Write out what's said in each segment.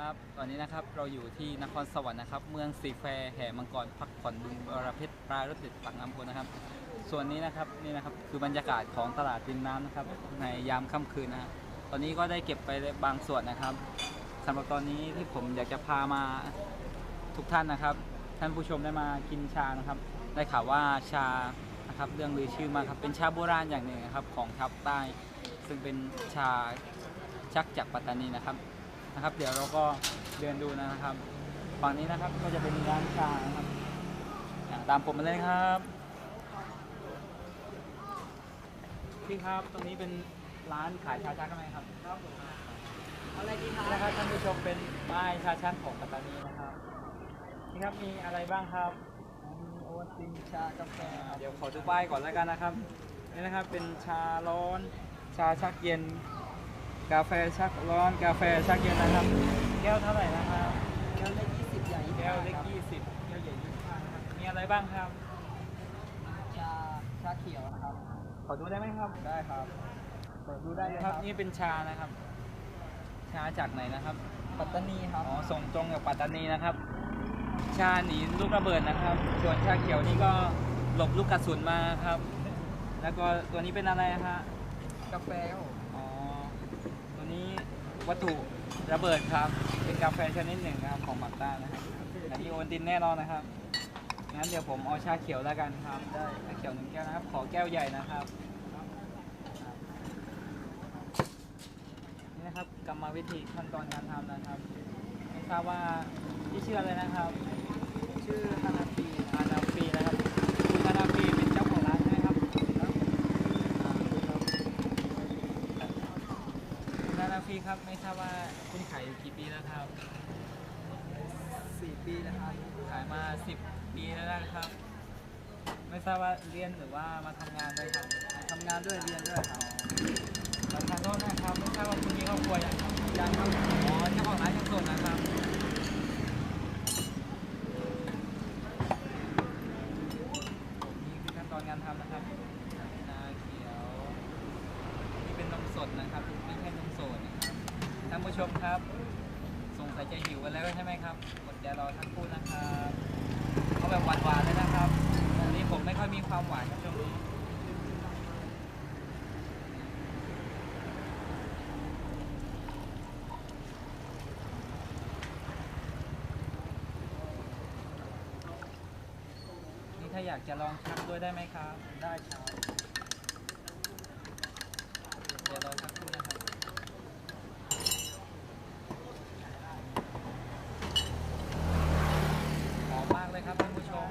ครับตอนนี้นะครับเราอยู่ที่นครสวรรค์นะครับ เมืองสีแควร์แห่มังกรพักผ่อนบึงบรเพชรปลารถเด็ดปากน้ำโพนะครับ ส่วนนี้นะครับนี่นะครับคือบรรยากาศของตลาดริมน้ำนะครับ ในยามค่ำคืนนะครับตอนนี้ก็ได้เก็บไปบางส่วนนะครับสำหรับตอนนี้ที่ผมอยากจะพามาทุกท่านนะครับ ท่านผู้ชมได้มากินชานะครับ ได้ข่าวว่าชานะครับเรื่องลือชื่อมากครับเป็นชาโบราณอย่างหนึ่งนะครับของชาวใต้ ซึ่งเป็นชาชักจากปัตตานีนะครับ นะครับ เดี๋ยวเราก็เดินดูนะครับฝั่งนี้นะครับก็จะเป็นร้านชานะครับอ่าตามผมมาเลยครับพี่ครับตรงนี้เป็นร้านขายชาชักใช่ไหมครับครับผมอะไรดีครับนะครับท่านผู้ชมเป็นป้ายชาชักของปัตตานีนะครับนี่ครับมีอะไรบ้างครับมีโอวัลตินชากาแฟอ่าเดี๋ยวขอดูป้ายก่อนแล้วกันนะครับนี่นะครับเป็นชาร้อนชาชักเย็น กาแฟชักร้อนกาแฟชักเย็นนะครับ แก้วเท่าไหร่นะครับ แก้วเล็ก20ใหญ่แก้วเล็กครับ20แก้วใหญ่25นะครับมีอะไรบ้างครับชาชาเขียวนะครับ ขอดูได้ไหมครับ ได้ครับเปิดดูได้เลยคครัรับบนี่เป็นชานะครับ ชาจากไหนนะครับ ปัตตานีครับ อ๋อ ส่งตรงจากปัตตานีนะครับ ชาหนีลูกระเบิดนะครับ ส่วนชาเขียวนี่ก็หลบลูกกระสุนมาครับ แล้วก็ตัวนี้เป็นอะไรฮะ กาแฟครับผมอ๋อตัวนี้ วัตถุระเบิดครับ เป็นกาแฟชนิดหนึ่งนะครับของมักต้านะครับอันนี้โอนตินแน่นอนนะครับงั้นเดี๋ยวผมเอาชาเขียวแล้วกันครับ ได้ชาเขียวหนึ่งแก้วนะครับ ขอแก้วใหญ่นะครับ นี่นะครับกรรมวิธีขั้นตอนการทำนะครับ ไม่ทราบว่าที่ชื่ออะไรนะครับ ชื่อฮานาที อานาฟีนะครับ คุณอานาฟีเป็นเจ้าของร้านใช่ไหมครับ คุณอานาฟีครับ ไม่ทราบว่าคุณขายอยู่กี่ปีแล้วครับ4ปีนะครับขายมา10ปีแล้วนะครับ ไม่ทราบว่าเรียนหรือว่ามาทำงานด้วยครับทำงานด้วยเรียนด้วยครับประธานโทษนะครับ ไม่ทราบว่าคุณมีครอบครัวยังครับยังครับอ๋อเจ้าของร้านยังโสดนะครับ นี่คือขั้นตอนการทำนะครับชาเขียว นี่เป็นนมสดนะครับไม่ใช่นมสดนะครับท่านผู้ ชมครับ สงสัยจะหิวกันแล้วใช่ไหมครับอดใจรอทั้งคู่นะครับเอาแบบหวานๆเลยนะครับวันนี้ผมไม่ค่อยมีความหวานครับช่วงนี้นี่ถ้าอยากจะลองชักด้วยได้ไหมครับ ได้ครับ เดี๋ยวเราชักคู่นะครับ หอมมากเลยครับท่านผู้ชม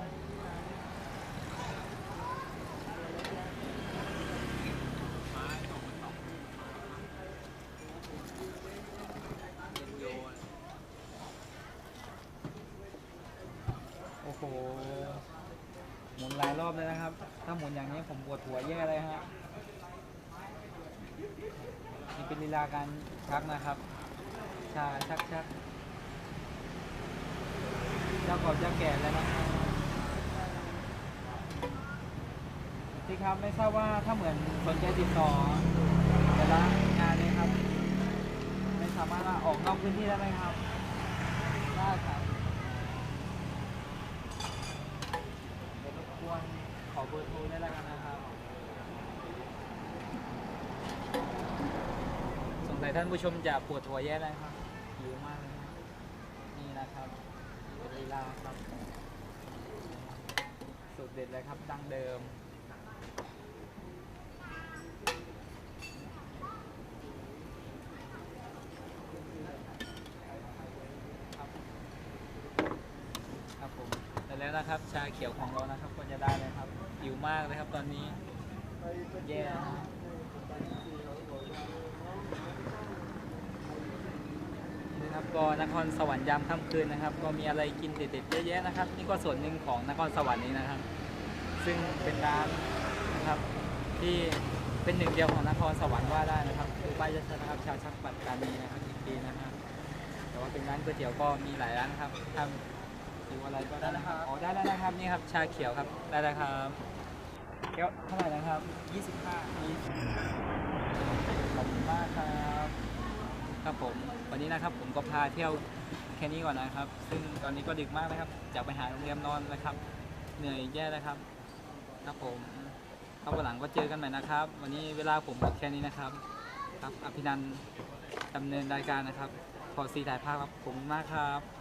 โหหมุนหลายรอบเลยนะครับ ถ้าหมุนอย่างนี้ผมปวดหัวแย่เลยฮะนี่เป็นลีลาการชักนะครับชาชักชักเจ้ากบเจ้าแก่แล้วนะครับพี่ครับไม่ทราบว่าถ้าเหมือนสนใจติดต่อแต่ละงานเนี่ยครับ ไม่สามารถออกนอกพื้นที่ได้ไหมครับได้ครับ เดี๋ยวรบกวนขอ เบอร์โทรได้แล้วกันนะครับสงสัยท่านผู้ชมจะปวดหัวแย่เลยครับหิวมากเลยนะนี่นะครับเป็นลีลาครับสูตรเด็ดเลยครับดั้งเดิม ครับครับผม แล้วนะครับ ชาเขียวของเรานะครับก็จะได้เลยครับหิวมากเลยครับตอนนี้แย่นะครับก็นครสวรรค์ยามค่ำคืนนะครับ ก็มีอะไรกินเด็ดๆเยอะแยะนะครับ นี่ก็ส่วนหนึ่งของนครสวรรค์นี้นะครับ ซึ่งเป็นร้านนะครับที่เป็นหนึ่งเดียวของนครสวรรค์ว่าได้นะครับคือป้ายยัชนะครับชาชักปัตตานีนะครับอีกปีนะครับแต่ว่าเป็นร้านก๋วยเตี๋ยวก็มีหลายร้านครับทำ หิวอะไรก็ได้นะครับอ๋อได้แล้วนะครับนี่ครับชาเขียวครับได้แล้วครับแก้วเท่าไหร่นะครับ25ยี่สิบขอบคุณมากครับครับผมวันนี้นะครับผมก็พาเที่ยวแค่นี้ก่อนนะครับ ซึ่งตอนนี้ก็ดึกมากนะครับอยากไปหาโรงแรมนอนนะครับ เหนื่อยแย่แล้วครับครับผมครับวันหลังก็เจอกันใหม่นะครับ วันนี้เวลาผมหมดแค่นี้นะครับ ครับอภินันท์ดำเนินรายการนะครับขอสีถ่ายภาพครับผมมากครับ